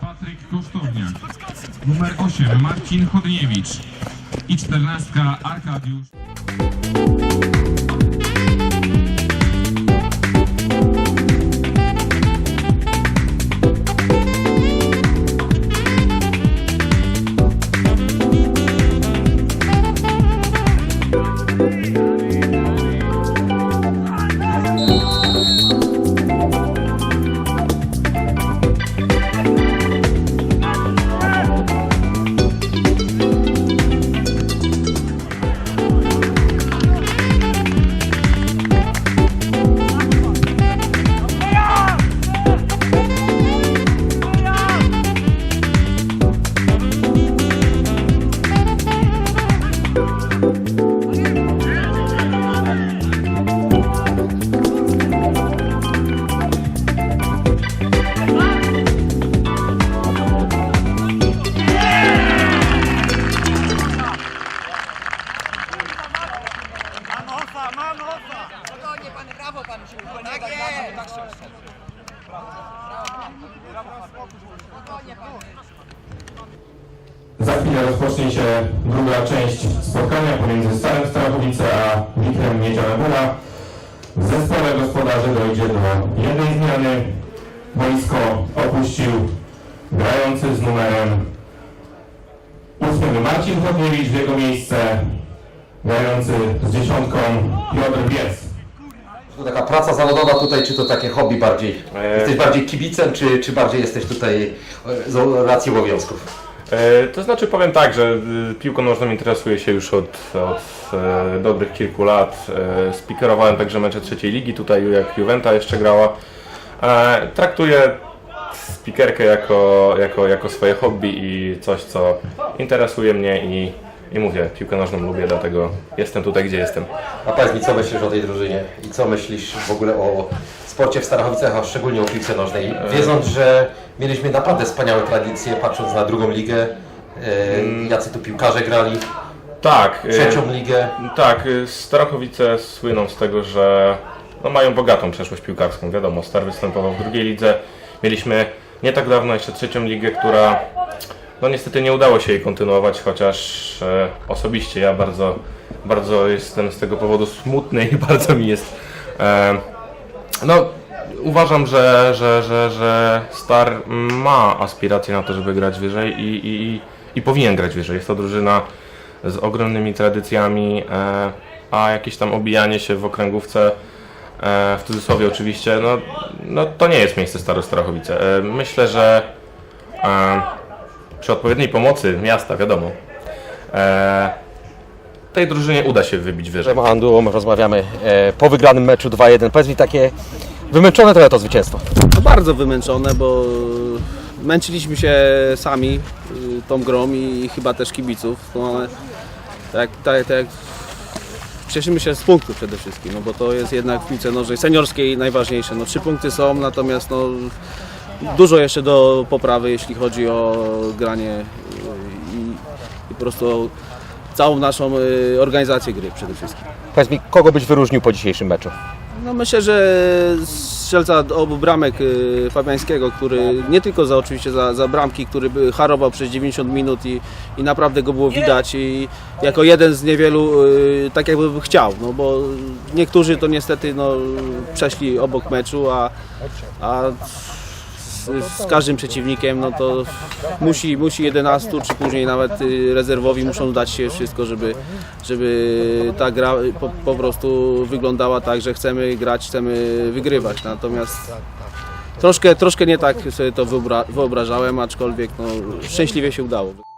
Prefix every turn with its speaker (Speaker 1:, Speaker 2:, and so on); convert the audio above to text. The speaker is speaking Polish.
Speaker 1: Patryk Kosztowniak. Numer 8 Marcin Chodniewicz. I 14 Arkadiusz.
Speaker 2: Tak.
Speaker 3: Za chwilę rozpocznie się druga część spotkania pomiędzy Starem Starachowice a Witrem Miedziana Góra. W zespole gospodarzy dojdzie do jednej zmiany. Boisko opuścił grający z numerem 8 Marcin Chodniewicz w jego miejsce grający z dziesiątką Piotr Biec.
Speaker 4: To taka praca zawodowa tutaj, czy to takie hobby bardziej? Jesteś bardziej kibicem, czy, czy bardziej jesteś tutaj e, z racji obowiązków?
Speaker 5: E, To znaczy powiem tak, że y, piłką nożną interesuję się już od, od e, dobrych kilku lat. E, Spikerowałem także mecze trzeciej ligi, tutaj jak Juventa jeszcze grała. E, Traktuję spikerkę jako, jako, jako swoje hobby i coś, co interesuje mnie i, i mówię, piłkę nożną lubię, dlatego jestem tutaj, gdzie jestem.
Speaker 4: A powiedz mi, co myślisz o tej drużynie i co myślisz w ogóle o sporcie w Starachowicach, a szczególnie o piłce nożnej? Wiedząc, że mieliśmy naprawdę wspaniałe tradycje, patrząc na drugą ligę, e, jacy tu piłkarze grali,
Speaker 5: Tak. e,
Speaker 4: trzecią ligę.
Speaker 5: Tak, y, Starachowice słyną z tego, że no, mają bogatą przeszłość piłkarską. Wiadomo, Star występował w drugiej lidze. Mieliśmy nie tak dawno jeszcze trzecią ligę, która no niestety nie udało się jej kontynuować, chociaż e, osobiście ja bardzo, bardzo jestem z tego powodu smutny i bardzo mi jest. E, no, uważam, że, że, że, że Star ma aspiracje na to, żeby grać wyżej i, i, i powinien grać wyżej. Jest to drużyna z ogromnymi tradycjami, e, a jakieś tam obijanie się w okręgówce, e, w cudzysłowie oczywiście, no, no to nie jest miejsce Staro Strachowice. E, myślę, że e, przy odpowiedniej pomocy miasta, wiadomo, e, tej drużynie uda się wybić wyżej.
Speaker 4: Z Anduą rozmawiamy e, po wygranym meczu 2-1. Powiedz mi takie wymęczone trochę to zwycięstwo.
Speaker 6: No bardzo wymęczone, bo męczyliśmy się sami y, tą grą i chyba też kibiców. No, ale tak, tak, tak, cieszymy się z punktów przede wszystkim, no bo to jest jednak w piłce nożnej seniorskiej najważniejsze. No, trzy punkty są, natomiast no, dużo jeszcze do poprawy, jeśli chodzi o granie i, i po prostu całą naszą y, organizację gry przede wszystkim.
Speaker 4: Powiedz mi, kogo byś wyróżnił po dzisiejszym meczu?
Speaker 6: No myślę, że strzelca obu bramek y, Fabiańskiego, który nie tylko za oczywiście za, za bramki, który harował przez 90 minut i, i naprawdę go było widać i jako jeden z niewielu y, tak jakby chciał, no bo niektórzy to niestety no, przeszli obok meczu, a, a z, każdym przeciwnikiem no to musi, musi 11 czy później nawet y, rezerwowi muszą dać się wszystko, żeby, żeby ta gra po, po prostu wyglądała tak, że chcemy grać, chcemy wygrywać. Natomiast troszkę, troszkę nie tak sobie to wyobra- wyobrażałem, aczkolwiek no, szczęśliwie się udało.